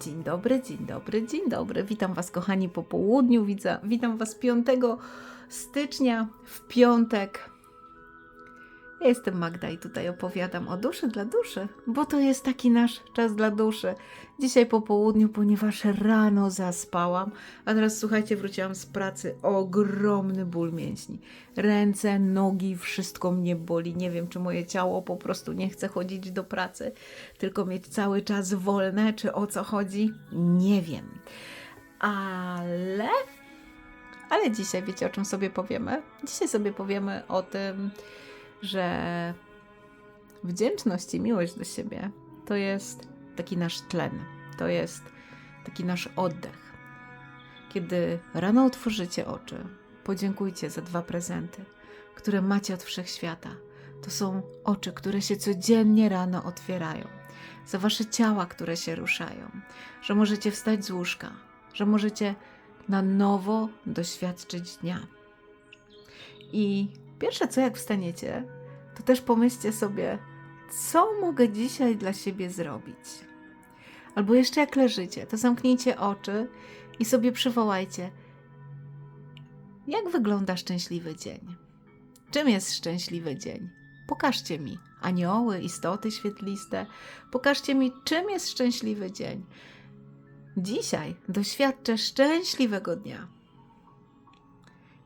Dzień dobry, dzień dobry, dzień dobry. Witam Was, kochani, po południu. Widzę, witam Was 5 stycznia w piątek. Ja jestem Magda i tutaj opowiadam o duszy dla duszy, bo to jest taki nasz czas dla duszy. Dzisiaj po południu, ponieważ rano zaspałam, a teraz słuchajcie, wróciłam z pracy, ogromny ból mięśni. Ręce, nogi, wszystko mnie boli. Nie wiem, czy moje ciało po prostu nie chce chodzić do pracy, tylko mieć cały czas wolne, czy o co chodzi? Nie wiem. Ale ale dzisiaj wiecie, o czym sobie powiemy? Dzisiaj sobie powiemy o tym, że wdzięczność i miłość do siebie to jest taki nasz tlen, to jest taki nasz oddech. Kiedy rano otworzycie oczy, podziękujcie za dwa prezenty, które macie od wszechświata. To są oczy, które się codziennie rano otwierają, za wasze ciała, które się ruszają, że możecie wstać z łóżka, że możecie na nowo doświadczyć dnia. I pierwsze co, jak wstaniecie, to też pomyślcie sobie, co mogę dzisiaj dla siebie zrobić. Albo jeszcze jak leżycie, to zamknijcie oczy i sobie przywołajcie, jak wygląda szczęśliwy dzień. Czym jest szczęśliwy dzień? Pokażcie mi anioły, istoty świetliste. Pokażcie mi, czym jest szczęśliwy dzień. Dzisiaj doświadczę szczęśliwego dnia.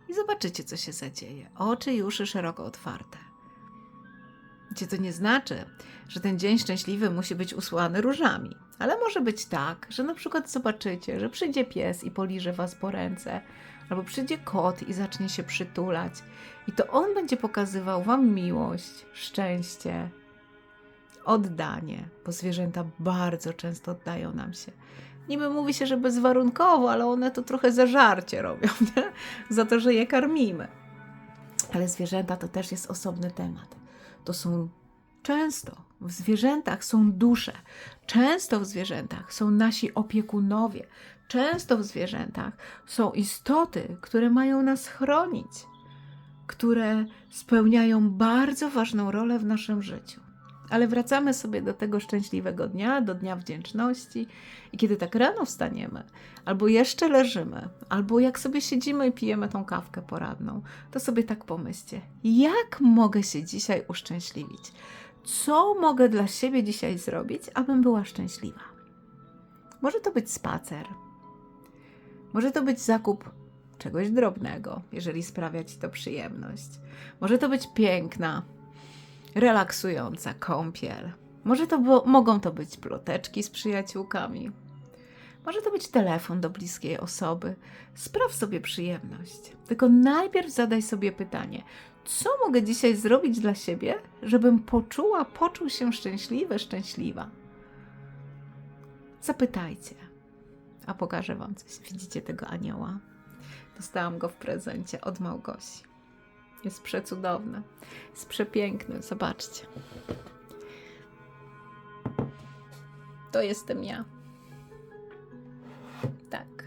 I zobaczycie, co się zadzieje. Oczy i uszy szeroko otwarte. Gdzie to nie znaczy, że ten dzień szczęśliwy musi być usłany różami, ale może być tak, że na przykład zobaczycie, że przyjdzie pies i poliże was po ręce, albo przyjdzie kot i zacznie się przytulać, i to on będzie pokazywał wam miłość, szczęście, oddanie, bo zwierzęta bardzo często oddają nam się. Niby mówi się, że bezwarunkowo, ale one to trochę zażarcie robią, nie? za to, że je karmimy. Ale zwierzęta to też jest osobny temat. To są często w zwierzętach są dusze, często w zwierzętach są nasi opiekunowie, często w zwierzętach są istoty, które mają nas chronić, które spełniają bardzo ważną rolę w naszym życiu. Ale wracamy sobie do tego szczęśliwego dnia, do dnia wdzięczności. I kiedy tak rano wstaniemy, albo jeszcze leżymy, albo jak sobie siedzimy i pijemy tą kawkę poradną, to sobie tak pomyślcie, jak mogę się dzisiaj uszczęśliwić? Co mogę dla siebie dzisiaj zrobić, abym była szczęśliwa? Może to być spacer, może to być zakup czegoś drobnego, jeżeli sprawia ci to przyjemność. Może to być piękna, relaksująca kąpiel. Może to mogą to być ploteczki z przyjaciółkami. Może to być telefon do bliskiej osoby. Spraw sobie przyjemność. Tylko najpierw zadaj sobie pytanie: co mogę dzisiaj zrobić dla siebie, żebym poczuła, poczuł się szczęśliwy, szczęśliwa? Zapytajcie, a pokażę Wam coś. Widzicie tego anioła? Dostałam go w prezencie od Małgosi. Jest przecudowny, jest przepiękny. Zobaczcie. To jestem ja. Tak.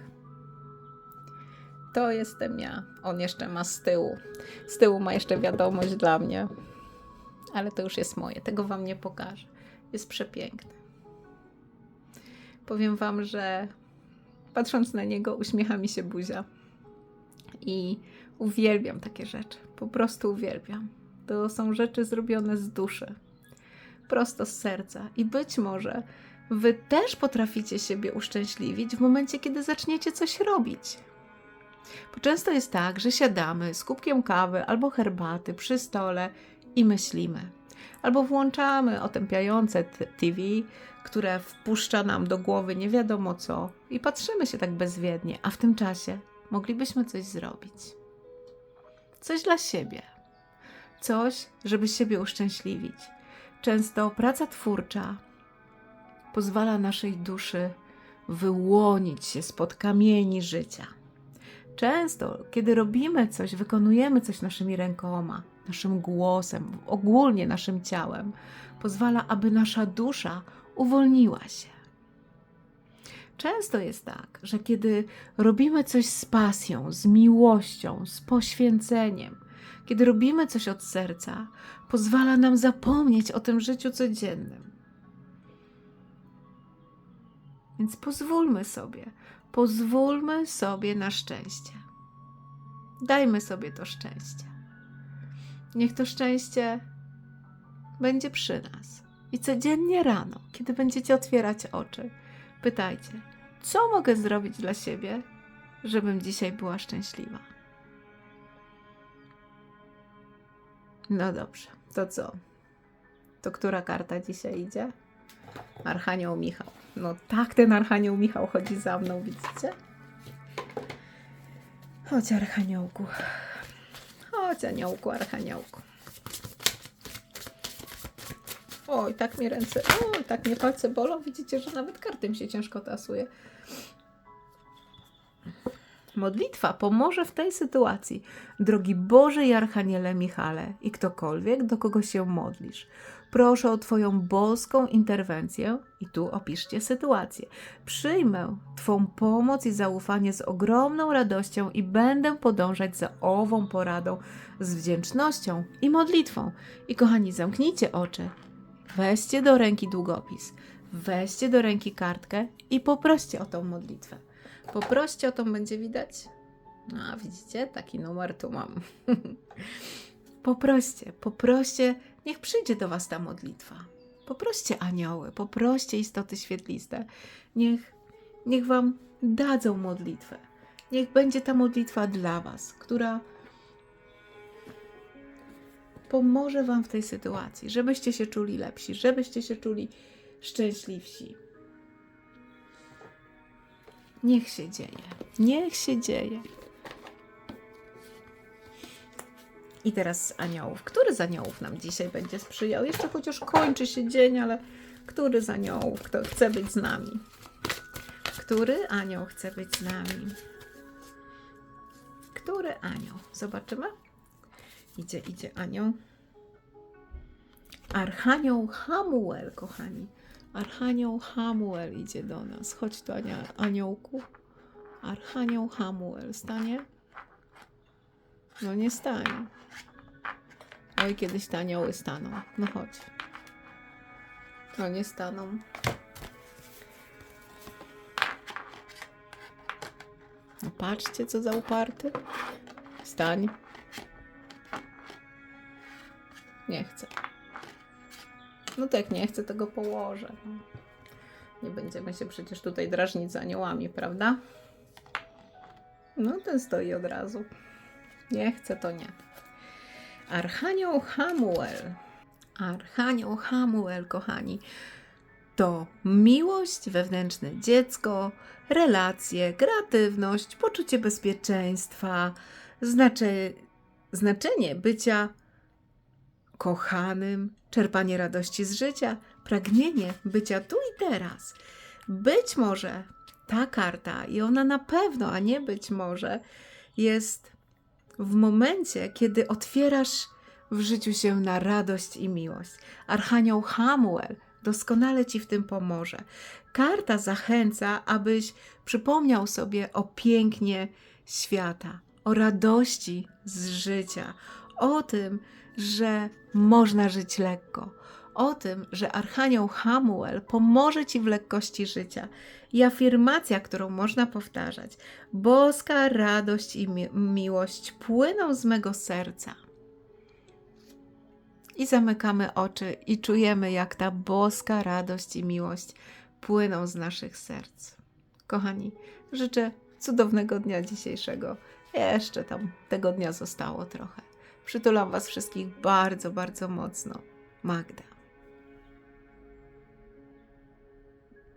To jestem ja. On jeszcze ma z tyłu. Z tyłu ma jeszcze wiadomość dla mnie. Ale to już jest moje. Tego Wam nie pokażę. Jest przepiękny. Powiem Wam, że patrząc na niego, uśmiecha mi się buzia. I uwielbiam takie rzeczy. Po prostu uwielbiam. To są rzeczy zrobione z duszy, prosto z serca. I być może wy też potraficie siebie uszczęśliwić w momencie, kiedy zaczniecie coś robić. Bo często jest tak, że siadamy z kubkiem kawy albo herbaty przy stole i myślimy. Albo włączamy otępiające TV, które wpuszcza nam do głowy nie wiadomo co, i patrzymy się tak bezwiednie, a w tym czasie moglibyśmy coś zrobić. Coś dla siebie. Coś, żeby siebie uszczęśliwić. Często praca twórcza pozwala naszej duszy wyłonić się spod kamieni życia. Często, kiedy robimy coś, wykonujemy coś naszymi rękoma, naszym głosem, ogólnie naszym ciałem, pozwala, aby nasza dusza uwolniła się. Często jest tak, że kiedy robimy coś z pasją, z miłością, z poświęceniem, kiedy robimy coś od serca, pozwala nam zapomnieć o tym życiu codziennym. Więc pozwólmy sobie, pozwólmy sobie na szczęście. Dajmy sobie to szczęście. Niech to szczęście będzie przy nas. I codziennie rano, kiedy będziecie otwierać oczy, pytajcie, co mogę zrobić dla siebie, żebym dzisiaj była szczęśliwa. No dobrze, to co? To która karta dzisiaj idzie? Archanioł Michał. No tak, ten Archanioł Michał chodzi za mną, widzicie? Chodź, Archaniołku. Chodź, Aniołku, Archaniołku. Oj, tak mnie ręce, oj, tak mnie palce bolą. Widzicie, że nawet karty mi się ciężko tasuje. Modlitwa pomoże w tej sytuacji. Drogi Boże i Archaniele Michale i ktokolwiek, do kogo się modlisz. Proszę o Twoją boską interwencję i tu opiszcie sytuację. Przyjmę Twą pomoc i zaufanie z ogromną radością i będę podążać za ową poradą z wdzięcznością i modlitwą. I kochani, zamknijcie oczy, weźcie do ręki długopis, weźcie do ręki kartkę i poproście o tą modlitwę. Poproście o to, będzie widać. A widzicie, taki numer tu mam. poproście, poproście, niech przyjdzie do Was ta modlitwa. Poproście anioły, poproście istoty świetliste. Niech, niech Wam dadzą modlitwę. Niech będzie ta modlitwa dla Was, która pomoże Wam w tej sytuacji, żebyście się czuli lepsi, żebyście się czuli szczęśliwsi. Niech się dzieje. Niech się dzieje. I teraz z aniołów. Który z aniołów nam dzisiaj będzie sprzyjał? Jeszcze chociaż kończy się dzień, ale który z aniołów kto chce być z nami? Który anioł chce być z nami? Który anioł? Zobaczymy. Idzie, idzie anioł. Archanioł Hamuel, kochani. Archanioł Hamuel idzie do nas. Chodź tu, aniołku. Archanioł Hamuel stanie? No nie stanie. Oj, kiedyś te anioły staną. No chodź. No nie staną. No patrzcie, co za uparty. Stań. Nie chcę. No tak, nie chcę, tego położę. No. Nie będziemy się przecież tutaj drażnić z aniołami, prawda? No ten stoi od razu. Nie chcę, to nie. Archanioł Hamuel. Archanioł Hamuel, kochani. To miłość, wewnętrzne dziecko, relacje, kreatywność, poczucie bezpieczeństwa, znaczy, znaczenie bycia kochanym, czerpanie radości z życia, pragnienie bycia tu i teraz. Być może ta karta, i ona na pewno, a nie być może, jest w momencie, kiedy otwierasz w życiu się na radość i miłość. Archanioł Hamuel doskonale ci w tym pomoże. Karta zachęca, abyś przypomniał sobie o pięknie świata, o radości z życia, o tym, że można żyć lekko, o tym, że Archanioł Hamuel pomoże ci w lekkości życia. I afirmacja, którą można powtarzać: Boska radość i mi- miłość płyną z mego serca. I zamykamy oczy i czujemy, jak ta boska radość i miłość płyną z naszych serc. Kochani, życzę cudownego dnia dzisiejszego. Jeszcze tam tego dnia zostało trochę. Przytulam Was wszystkich bardzo, bardzo mocno. Magda.